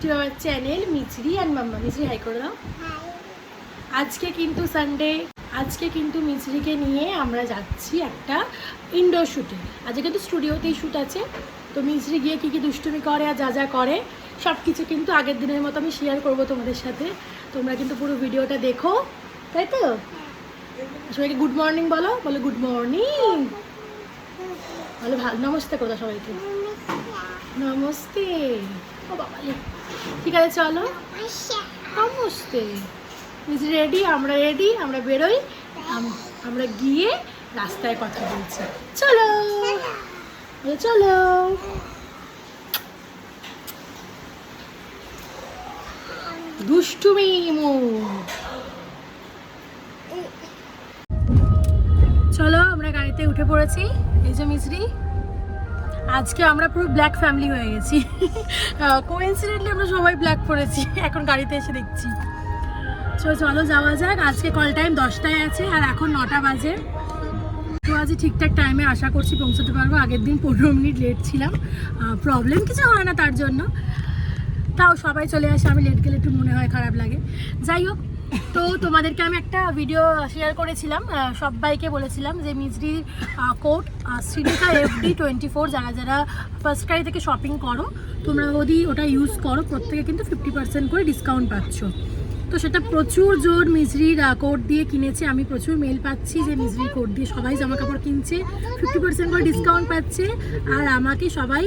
To our channel Mishri and mamma Mishri hi করে দাও আজকে কিন্তু সানডে আজকে কিন্তু মিচরিকে নিয়ে আমরা যাচ্ছি একটা ইনডোর শ্যুটে আজকে কিন্তু স্টুডিওতেই শ্যুট আছে। তো মিচরি গিয়ে কী কী দুষ্টুমি করে আর যা যা করে সব কিছু কিন্তু আগের দিনের মতো আমি শেয়ার করব তোমাদের সাথে। তোমরা কিন্তু পুরো ভিডিওটা দেখো। তাই তো? সবাইকে গুড মর্নিং বলো। বলো গুড মর্নিং বলো ভালো নমস্তে করো সবাইকে। নমস্তে। ঠিক আছে, চলো। নমস্তে রেডি আমরা রেডি আমরা বেরোই। আমরা গিয়ে রাস্তায় কথা বলছি। চলো। চলো। দুষ্টুমি চলো, আমরা গাড়িতে উঠে পড়েছি। এই যে মিছরি। আজকে আমরা পুরো ব্ল্যাক ফ্যামিলি হয়ে গেছি। কোইন্সিডেন্টলি আমরা সবাই ব্ল্যাক পরেছি এখন গাড়িতে এসে দেখছি। তো চলো যাওয়া যাক। আজকে কল টাইম দশটায় আছে আর এখন নটা বাজে। তো আজ ঠিকঠাক টাইমে আশা করছি পৌঁছতে পারব। আগের দিন পনেরো মিনিট লেট ছিলাম। প্রবলেম কিছু হয় না তার জন্য। তাও সবাই চলে আসে। আমি লেট গেলে একটু মনে হয় খারাপ লাগে। যাই হোক তো তোমাদেরকে আমি একটা ভিডিও শেয়ার করেছিলাম সবাইকে বলেছিলাম যে মিজরির code Srilekha FD twenty four যারা যারা ফার্স্ট ক্রাই থেকে শপিং করো, তোমরা যদি ওটা ইউজ করো, প্রত্যেকে কিন্তু ফিফটি পার্সেন্ট করে ডিসকাউন্ট পাচ্ছ। তো সেটা প্রচুর জোর মিজরির কোড দিয়ে কিনেছে। আমি প্রচুর মেল পাচ্ছি যে মিজরির কোড দিয়ে সবাই জামা কাপড় কিনছে ফিফটি পার্সেন্ট করে ডিসকাউন্ট পাচ্ছে। আর আমাকে সবাই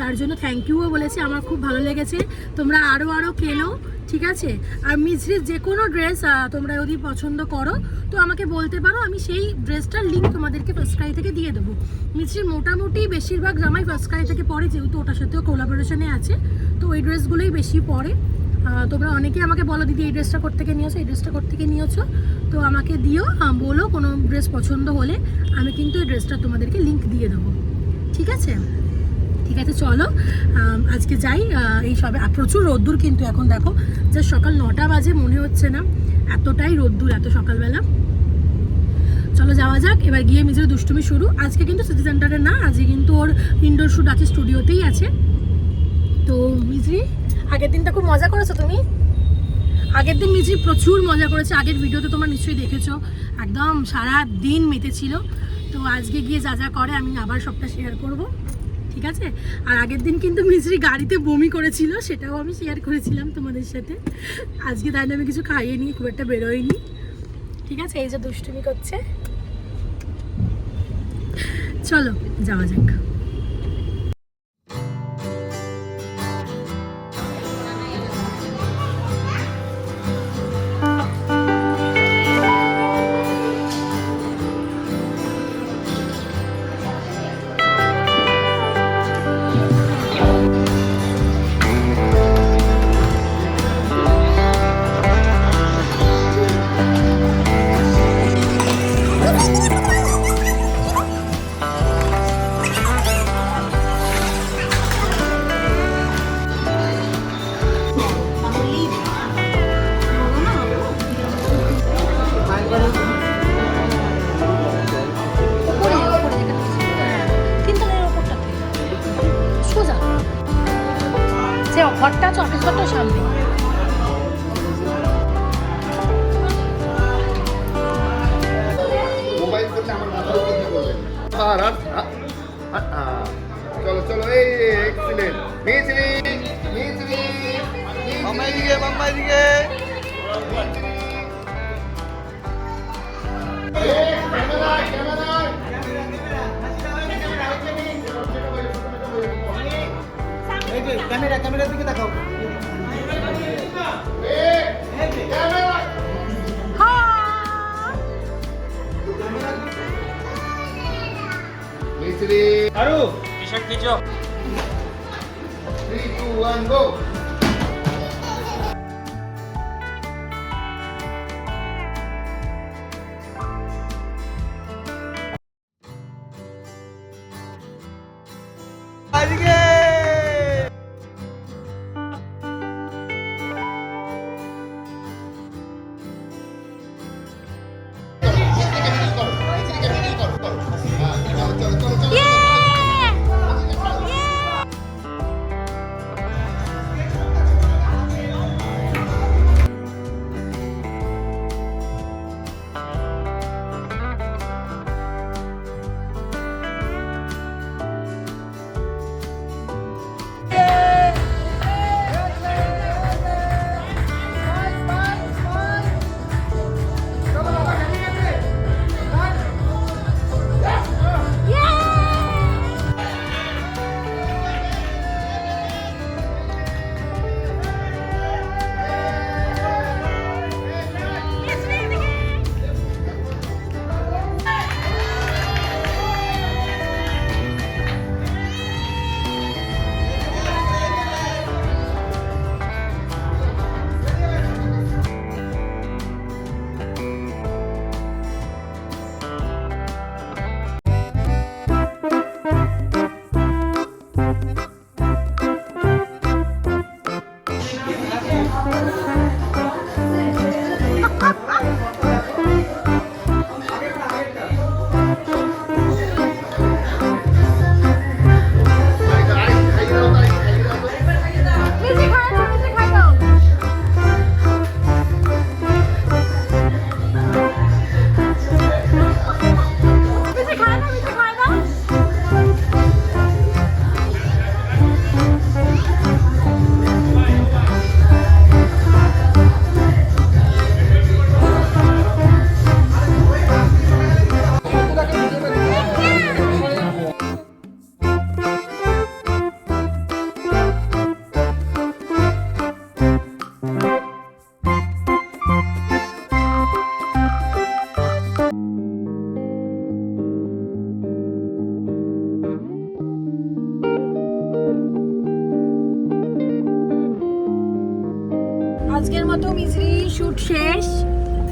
তার জন্য থ্যাংক ইউও বলেছে। আমার খুব ভালো লেগেছে। তোমরা আরও আরও কেনো। ঠিক আছে? আর মিজরির যে কোনো ড্রেস তোমরা যদি পছন্দ করো, তো আমাকে বলতে পারো, আমি সেই ড্রেসটার লিঙ্ক তোমাদেরকে ফার্স্ট থেকে দিয়ে দেবো। মিজরির মোটামুটি বেশিরভাগ জামাই ফার্স্ট ক্রাই থেকে পরে যেহেতু ওটার সাথেও কোলাবোরেশনে আছে, তো ওই ড্রেসগুলোই বেশি পরে তোমরা অনেকেই আমাকে বলো, দিদি, এই ড্রেসটা থেকে নিয়েছো? এই ড্রেসটা থেকে নিয়েছো? তো আমাকে দিও বলো কোনো ড্রেস পছন্দ হলে, আমি কিন্তু এই ড্রেসটা তোমাদেরকে লিঙ্ক দিয়ে দেবো। ঠিক আছে? ঠিক আছে, চলো। আজকে যাই এই সবে প্রচুর রোদ্দুর কিন্তু এখন দেখো। যে সকাল নটা বাজে, মনে হচ্ছে না। এতটাই রোদ্দুর, এত সকালবেলা। চলো যাওয়া যাক, এবার গিয়ে নিজের দুষ্টুমি শুরু। আজকে কিন্তু সিটি সেন্টারে না, আজকে কিন্তু ওর ইনডোর শ্যুট আছে স্টুডিওতেই আছে। তো মিজরি আগের দিনটা খুব মজা করেছ তুমি? আগের দিন মিজরি প্রচুর মজা করেছে। আগের ভিডিওতে তোমরা নিশ্চয়ই দেখেছ। একদম সারা দিন মেতেছিল। তো আজকে গিয়ে যা যা করে, আমি আবার সবটা শেয়ার করব। ঠিক আছে? আর আগের দিন কিন্তু মিস্ত্রি গাড়িতে বমি করেছিল, সেটাও আমি শেয়ার করেছিলাম তোমাদের সাথে। আজকে তাহলে আমি কিছু খাইয়ে নিই, খুব একটা বেরোয়নি। ঠিক আছে? এই যে দুষ্টুমি করছে। চলো, যাওয়া যাক। ঘরটা আছে অফিস ঘরটা সামনে। চলো চলো এই এক্সিলেন্ট মিছরি মিছরি মাম্মা এদিকে মাম্মা এদিকে ক্যামেরা ক্যামেরার দিকে তাকাও মিছরি আরু টি শার্ট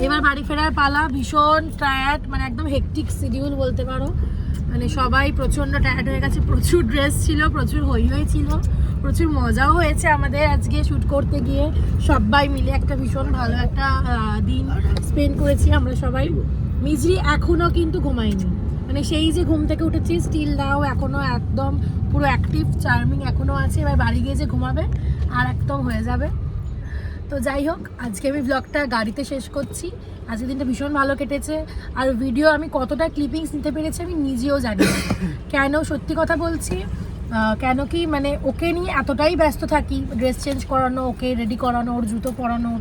এবার বাড়ি ফেরার পালা, ভীষণ টায়ার্ড মানে একদম হেকটিক শিডিউল বলতে পারো। মানে সবাই প্রচণ্ড টায়ার্ড হয়ে গেছে, প্রচুর ড্রেস ছিল, প্রচুর হই হই ছিল, প্রচুর মজাও হয়েছে আমাদের আজকে শ্যুট করতে গিয়ে। সবাই মিলে একটা ভীষণ ভালো একটা দিন স্পেন্ড করেছি আমরা সবাই। মিজরি এখনও কিন্তু ঘুমায়নি। মানে সেই যে ঘুম থেকে উঠেছি স্টিল দাও এখনও একদম পুরো অ্যাক্টিভ চার্মিং এখনও আছে। এবার বাড়ি গিয়ে যে ঘুমাবে, আর একদম হয়ে যাবে। তো যাই হোক, আজকে আমি ব্লগটা গাড়িতে শেষ করছি। আজকের দিনটা ভীষণ ভালো কেটেছে। আর ভিডিও আমি কতটা ক্লিপিংস নিতে পেরেছি আমি নিজেও জানি। কেন সত্যি কথা বলছি কেন কি মানে ওকে নিয়ে এতটাই ব্যস্ত থাকি ড্রেস চেঞ্জ করানো, ওকে রেডি করানো, ওর জুতো পরানো,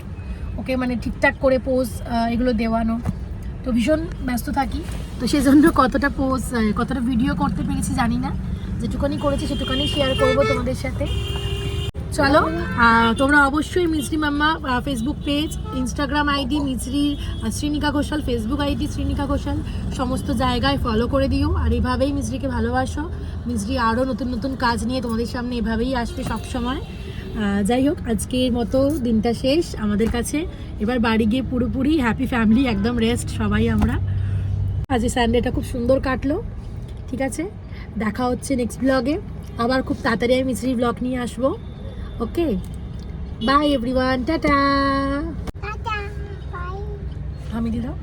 ওকে মানে ঠিকঠাক করে পোজ এগুলো দেওয়ানো। তো ভীষণ ব্যস্ত থাকি। তো সেই জন্য কতটা পোজ কতটা ভিডিও করতে পেরেছি জানি না। যেটুকানি করেছি সেটুকানি শেয়ার করব তোমাদের সাথে। চলো তোমরা অবশ্যই Mishri mamma Facebook page Instagram ID আহ, শ্রীনিকা ঘোষাল ফেসবুক আইডি শ্রীনিকা ঘোষাল সমস্ত জায়গায় ফলো করে দিও। আর এইভাবেই মিছরিকে ভালোবাসো। মিছরি আরও নতুন নতুন কাজ নিয়ে তোমাদের সামনে এভাবেই আসবে সব সময় যাই হোক আজকের মতো দিনটা শেষ আমাদের কাছে। এবার বাড়ি গিয়ে পুরোপুরি হ্যাপি ফ্যামিলি একদম রেস্ট সবাই আমরা। আজ সানডেটা খুব সুন্দর কাটলো ঠিক আছে? দেখা হচ্ছে নেক্সট ব্লগে আবার খুব তাড়াতাড়ি আমি মিছরি ব্লগ নিয়ে আসব। ওকে বাই এভরিওয়ান টাটা আমি দিদাও